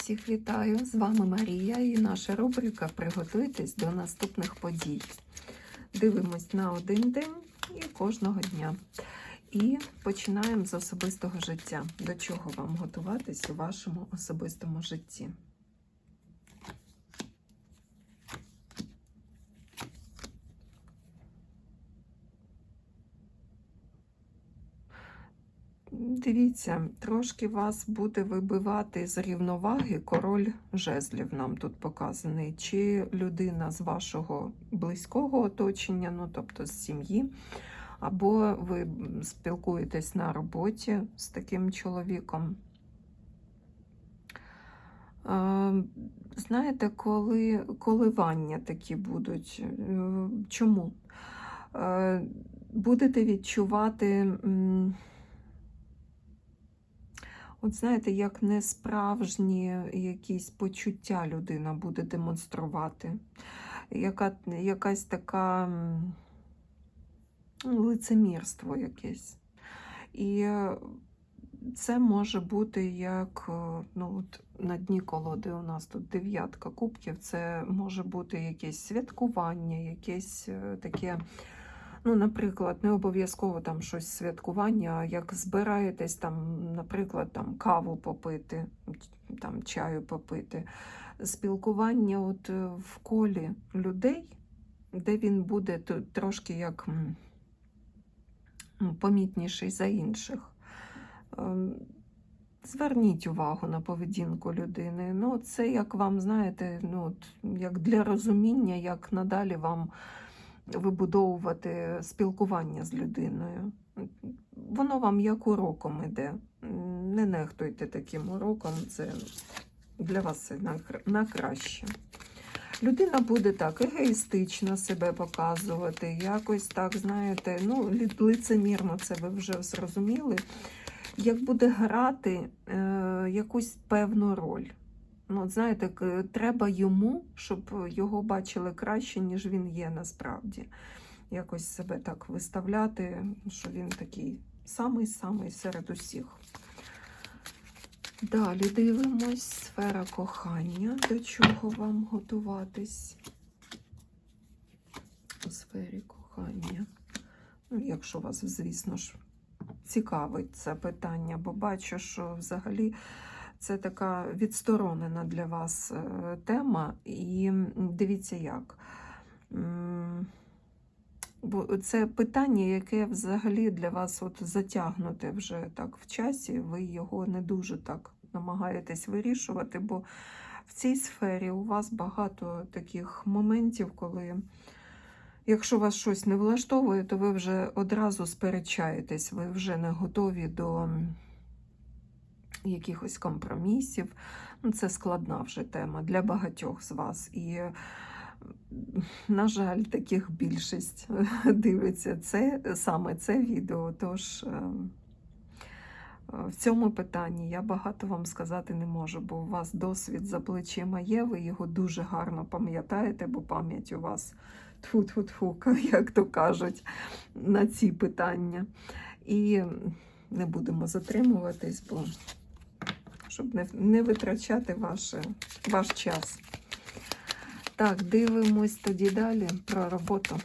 Всіх вітаю! З вами Марія і наша рубрика Приготуйтесь до наступних подій. Дивимось на один день і кожного дня. І починаємо з особистого життя. До чого вам готуватись у вашому особистому житті? Дивіться, трошки вас буде вибивати з рівноваги король жезлів, нам тут показаний, чи людина з вашого близького оточення, ну тобто з сім'ї, або ви спілкуєтесь на роботі з таким чоловіком. Знаєте, коли коливання такі будуть. Е, Чому? Е, Будете відчувати. От знаєте, як несправжні якісь почуття людина буде демонструвати. Яка, якась така лицемірство якесь. І е, це може бути як е, ну, от на дні колоди у нас тут дев'ятка кубків, це може бути якесь святкування, якесь е, таке. Ну, наприклад, не обов'язково там щось святкування, як збираєтесь там, наприклад, там каву попити, там чаю попити, спілкування от е, в колі людей, де він буде трошки як помітніший за інших. Ем, Зверніть увагу на поведінку людини. Ну, це як вам, знаєте, ну, як для розуміння, як надалі вам вибудовувати спілкування з людиною. Воно вам як уроком іде. Не нехтуйте таким уроком, це для вас на краще. Людина буде так егоїстично себе показувати, якось так, знаєте, ну, лицемірно це ви вже зрозуміли. Як буде грати е, якусь певну роль. Ну, знаєте, треба йому, щоб його бачили краще, ніж він є насправді. Якось себе так виставляти, що він такий самий-самий серед усіх. Далі дивимось сфера кохання, до чого вам готуватись у сфері кохання. Ну, якщо вас, звісно ж, цікавить це питання, бо бачу, що взагалі це така відсторонена для вас е, тема. І дивіться як. Бо це питання, яке взагалі для вас от затягнуте вже так в часі, ви його не дуже так намагаєтесь вирішувати, бо в цій сфері у вас багато таких моментів, коли якщо вас щось не влаштовує, то ви вже одразу сперечаєтесь, ви вже не готові до якихось компромісів. Ну, Це складна вже тема для багатьох з вас. І, на жаль, таких більшість дивиться це, саме це відео. Тож е, в цьому питанні я багато вам сказати не можу, бо у вас досвід за плечима є, ви його дуже гарно пам'ятаєте, бо пам'ять у вас тфу-тфу-тфу, як то кажуть, на ці питання. І не будемо затримуватись, бо щоб не, не витрачати ваше, ваш час. Так, дивимось тоді далі про роботу.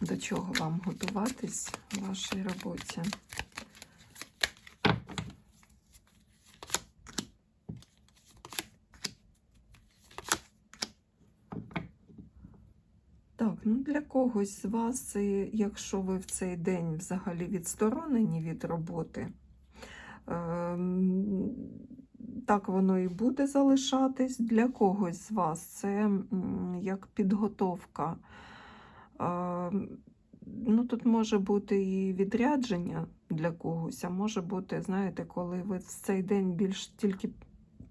До чого вам готуватись в вашій роботі? Так, ну для когось з вас, якщо ви в цей день взагалі відсторонені від роботи, так воно і буде залишатись. Для когось з вас це як підготовка. Ем, Ну, тут може бути і відрядження для когось, а може бути, знаєте, коли ви в цей день більш тільки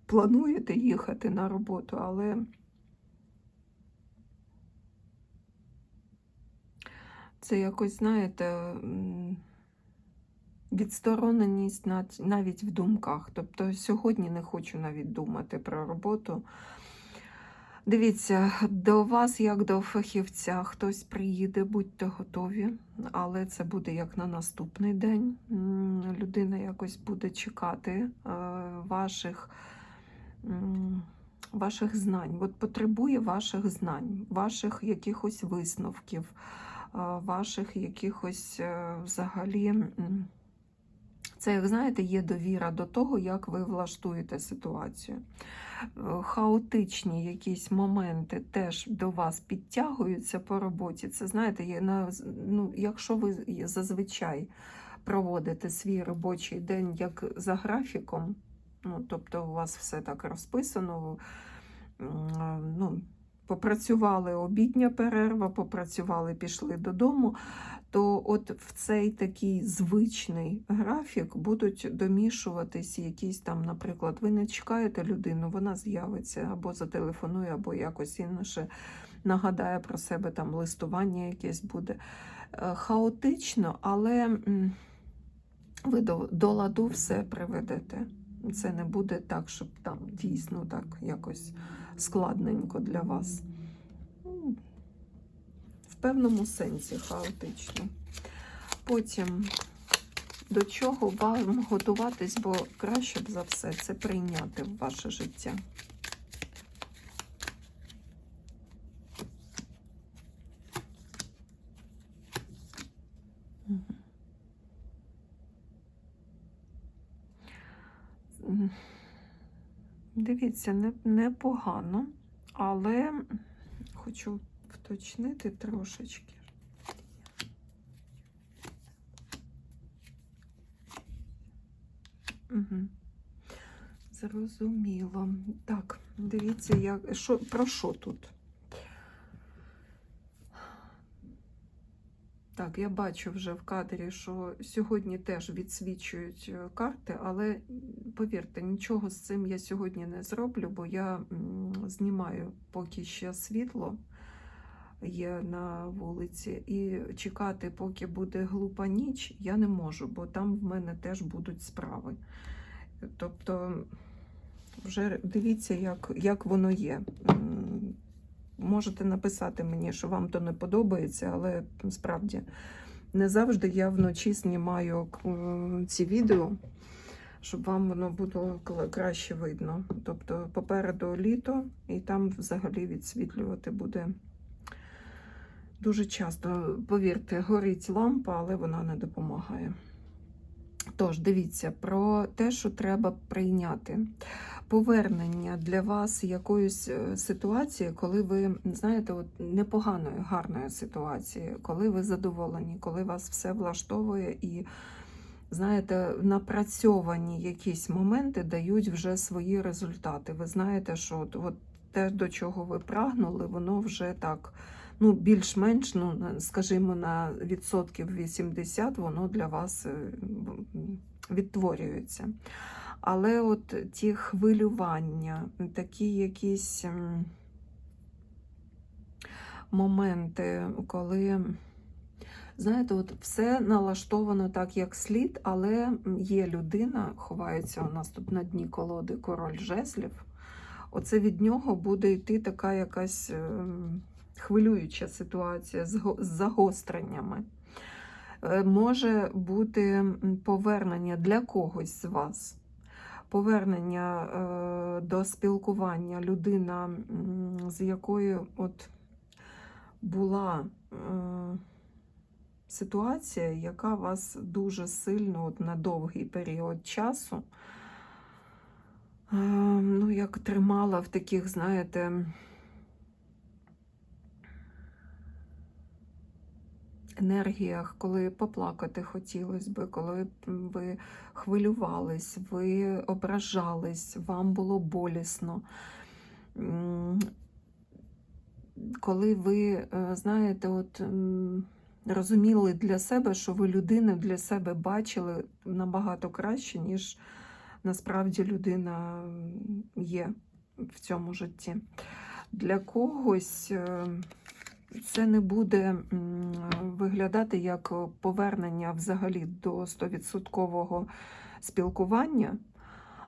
плануєте їхати на роботу, але це якось, знаєте, відстороненість навіть в думках. Тобто сьогодні не хочу навіть думати про роботу. Дивіться, до вас, як до фахівця, хтось приїде, будьте готові, але це буде як на наступний день. Людина якось буде чекати е, ваших, ваших знань. От потребує ваших знань, ваших якихось висновків, ваших якихось е, взагалі. Це, як знаєте, є довіра до того, як ви влаштуєте ситуацію. Е, Хаотичні якісь моменти теж до вас підтягуються по роботі. Це знаєте, ну, якщо ви зазвичай проводите свій робочий день як за графіком, ну, тобто у вас все так розписано, ну, попрацювали обідня перерва, попрацювали, пішли додому, то от в цей такий звичний графік будуть домішуватись якісь там, наприклад, ви не чекаєте людину, вона з'явиться або зателефонує, або якось інше нагадає про себе, там листування якесь буде. Е, Хаотично, але ви до, до ладу все приведете. Це не буде так, щоб там дійсно так якось складненько для вас. Певному сенсі хаотично. Потім до чого вам готуватись, бо краще б за все це прийняти в ваше життя. Дивіться, не, непогано, але хочу вточнити трошечки. Угу. Зрозуміло. Так, дивіться, як, що, про що тут? Так, я бачу вже в кадрі, що сьогодні теж відсвічують е, карти, але повірте, нічого з цим я сьогодні не зроблю, бо я знімаю поки ще світло є на вулиці, і чекати, поки буде глупа ніч, я не можу, бо там в мене теж будуть справи. Тобто, вже дивіться, як, як воно є. Можете написати мені, що вам то не подобається, але справді не завжди я вночі знімаю е, ці відео, щоб вам воно було краще видно. Тобто попереду літо, і там взагалі відсвітлювати буде дуже часто. Повірте, горить лампа, але вона не допомагає. Тож, дивіться про те, що треба прийняти. Повернення для вас якоїсь е, ситуації, коли ви знаєте, от непоганої, гарної ситуації, коли ви задоволені, коли вас все влаштовує і знаєте, напрацьовані якісь моменти дають вже свої результати. Ви знаєте, що от, от те, до чого ви прагнули, воно вже так. Ну, більш-менш, ну, скажімо, на відсотків 80 воно для вас е, відтворюється. Але от ті хвилювання, такі якісь моменти, коли, знаєте, от все налаштовано так, як слід, але є людина, ховається у нас тут на дні колоди король жезлів. Оце від нього буде йти така якась ем, хвилююча ситуація з загостреннями. Е, Може бути повернення для когось з вас, повернення е, до спілкування людина, з якою от була е, ситуація, яка вас дуже сильно от на довгий період часу, ну, як тримала в таких, знаєте, енергіях, коли поплакати хотілося би, коли ви хвилювались, ви ображались, вам було болісно. Коли ви, е, знаєте, от розуміли для себе, що ви людину для себе бачили набагато краще, ніж насправді людина є в цьому житті. Для когось е, це не буде виглядати як повернення взагалі до 100% спілкування,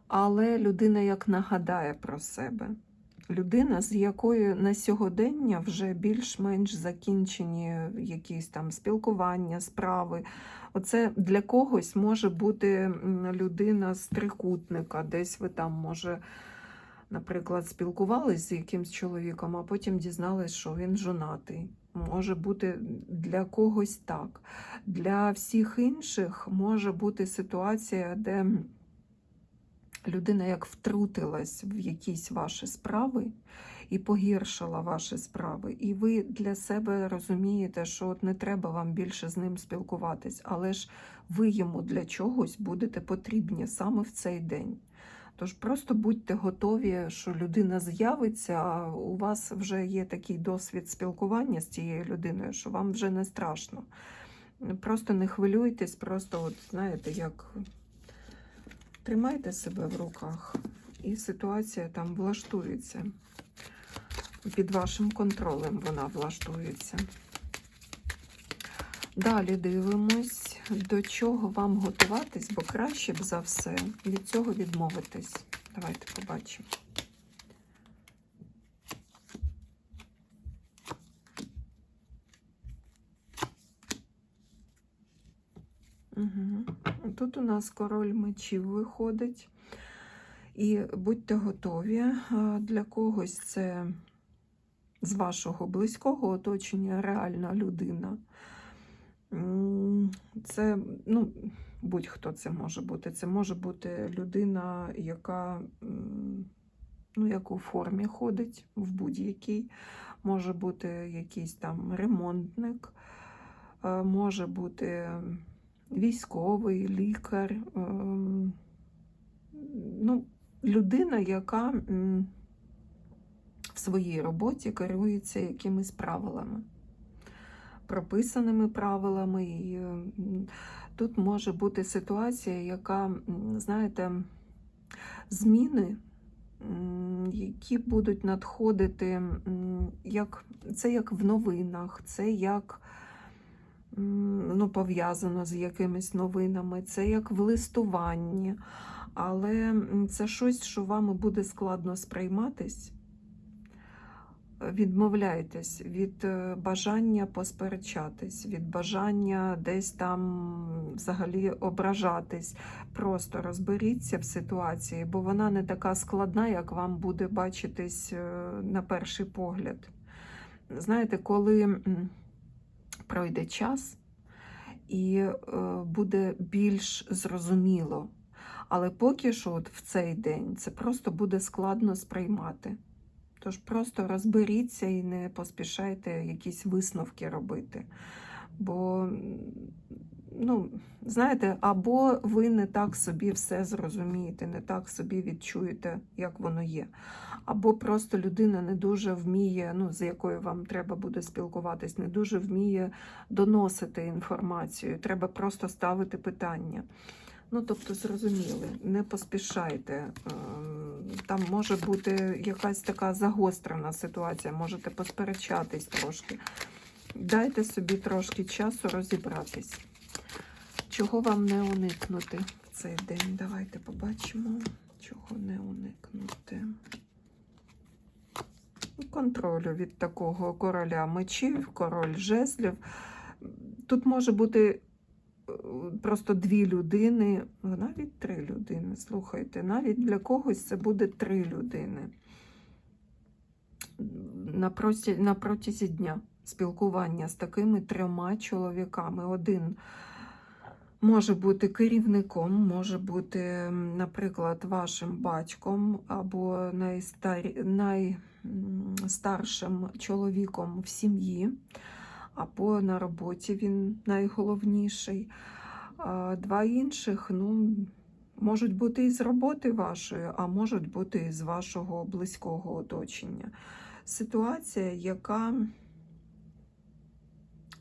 але людина як нагадає про себе. людина, з якою на сьогодення вже більш-менш закінчені якісь там спілкування, справи. Оце для когось може бути людина з трикутника, десь ви там може. Наприклад, спілкувались з якимсь чоловіком, а потім дізнались, що він жонатий. Може бути для когось так. Для всіх інших може бути ситуація, де людина як втрутилась в якісь ваші справи і погіршила ваші справи. І ви для себе розумієте, що от не треба вам більше з ним спілкуватись, але ж ви йому для чогось будете потрібні саме в цей день. Тож просто будьте готові, що людина з'явиться, а у вас вже є такий досвід спілкування з цією людиною, що вам вже не страшно. Просто не хвилюйтесь, просто, от, знаєте, як тримайте себе в руках, і ситуація там влаштується. Під вашим контролем вона влаштується. Далі дивимось, до чого вам готуватись, бо краще б за все від цього відмовитись. Давайте побачимо. Угу. Тут у нас король мечів виходить. І будьте готові. Для когось це з вашого близького оточення реальна людина. Це, ну, будь-хто це може бути. Це може бути людина, яка ну, як у формі ходить в будь-якій. Може бути якийсь там ремонтник, е, може бути військовий, лікар. ем, Ну, людина, яка в своїй роботі керується якимись правилами прописаними правилами. І тут може бути ситуація, яка, знаєте, зміни, які будуть надходити, як, це як в новинах, це як ну, пов'язано з якимись новинами, це як в листуванні. Але це щось, що вами буде складно сприйматись відмовляйтесь від е, бажання посперечатись, від бажання десь там взагалі ображатись. Просто розберіться в ситуації, бо вона не така складна, як вам буде бачитись е, на перший погляд. Знаєте, коли пройде час і е, буде більш зрозуміло. Але поки що, от в цей день, це просто буде складно сприймати. Тож просто розберіться і не поспішайте якісь висновки робити. Бо, ну, знаєте, або ви не так собі все зрозумієте, не так собі відчуєте, як воно є. Або просто людина не дуже вміє, ну, з якою вам треба буде спілкуватись, не дуже вміє доносити інформацію. Треба просто ставити питання. Ну, тобто, зрозуміли, не поспішайте. Там може бути якась така загострена ситуація, можете посперечатись трошки. Дайте собі трошки часу розібратись. Чого вам не уникнути в цей день? Давайте побачимо, чого не уникнути. Контролю від такого короля мечів, король жезлів. Тут може бути просто дві людини, навіть три людини. Слухайте, навіть для когось це буде три людини на протязі, дня спілкування з такими трьома чоловіками. Один може бути керівником, може бути, наприклад, вашим батьком або найстар... найстаршим чоловіком в сім'ї або на роботі він найголовніший. Два інших ну, можуть бути із роботи вашої, а можуть бути із вашого близького оточення. Ситуація, яка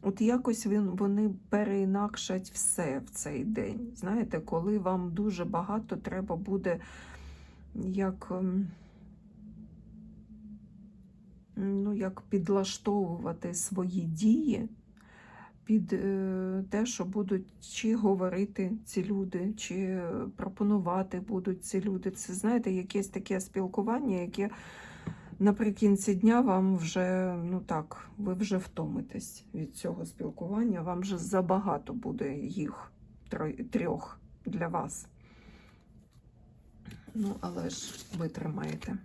от якось він, вони переінакшать все в цей день. Знаєте, коли вам дуже багато треба буде як. Ну, як підлаштовувати свої дії під е, те, що будуть чи говорити ці люди, чи пропонувати будуть ці люди. Це, знаєте, якесь таке спілкування, яке наприкінці дня вам вже, ну так, ви вже втомитесь від цього спілкування, вам вже забагато буде їх трьох для вас. Ну, але ж витримаєте.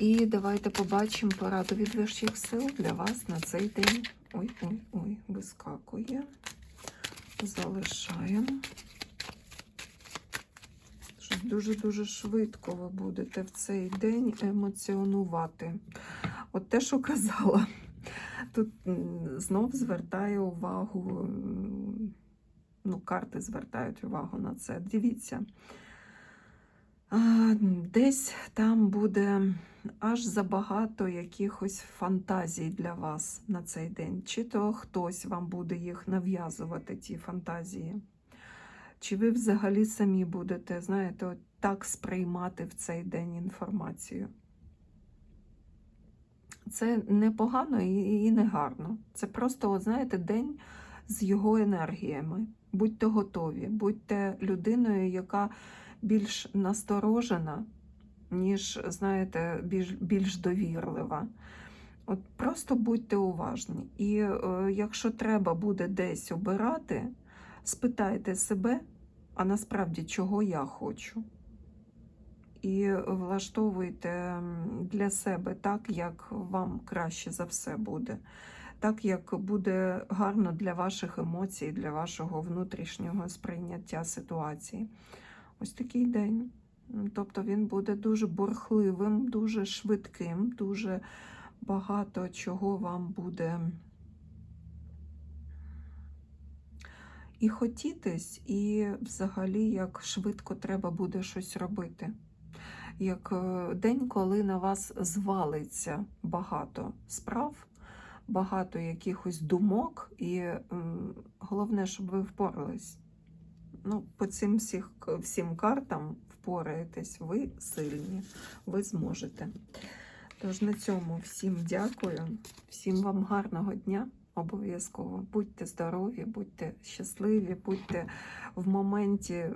І давайте побачимо пораду від вищих сил для вас на цей день. Ой, ой, ой, вискакує. Залишаємо. Дуже-дуже швидко ви будете в цей день емоціонувати. От те, що казала, тут знов звертає увагу, ну, карти звертають увагу на це. Дивіться. Десь там буде аж забагато якихось фантазій для вас на цей день. Чи то хтось вам буде їх нав'язувати, ті фантазії. Чи ви взагалі самі будете, знаєте, так сприймати в цей день інформацію? Це не погано і не гарно. Це просто, от, знаєте, день з його енергіями. Будьте готові, будьте людиною, яка більш насторожена, ніж, знаєте, більш, більш довірлива. От просто будьте уважні. І е, якщо треба буде десь обирати, спитайте себе, а насправді чого я хочу. І влаштовуйте для себе так, як вам краще за все буде, так як буде гарно для ваших емоцій, для вашого внутрішнього сприйняття ситуації. Ось такий день. Тобто він буде дуже бурхливим, дуже швидким, дуже багато чого вам буде і хотітись, і взагалі як швидко треба буде щось робити. Як е, день, коли на вас звалиться багато справ, багато якихось думок, і головне, щоб ви впорались. Ну, по цим всіх, всім картам впораєтесь, ви сильні, ви зможете. Тож на цьому всім дякую, всім вам гарного дня. Обов'язково будьте здорові, будьте щасливі, будьте в моменті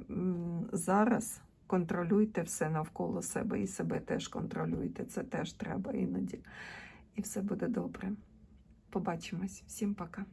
зараз. Контролюйте все навколо себе і себе теж контролюйте. Це теж треба іноді. І все буде добре. Побачимось. Всім пока.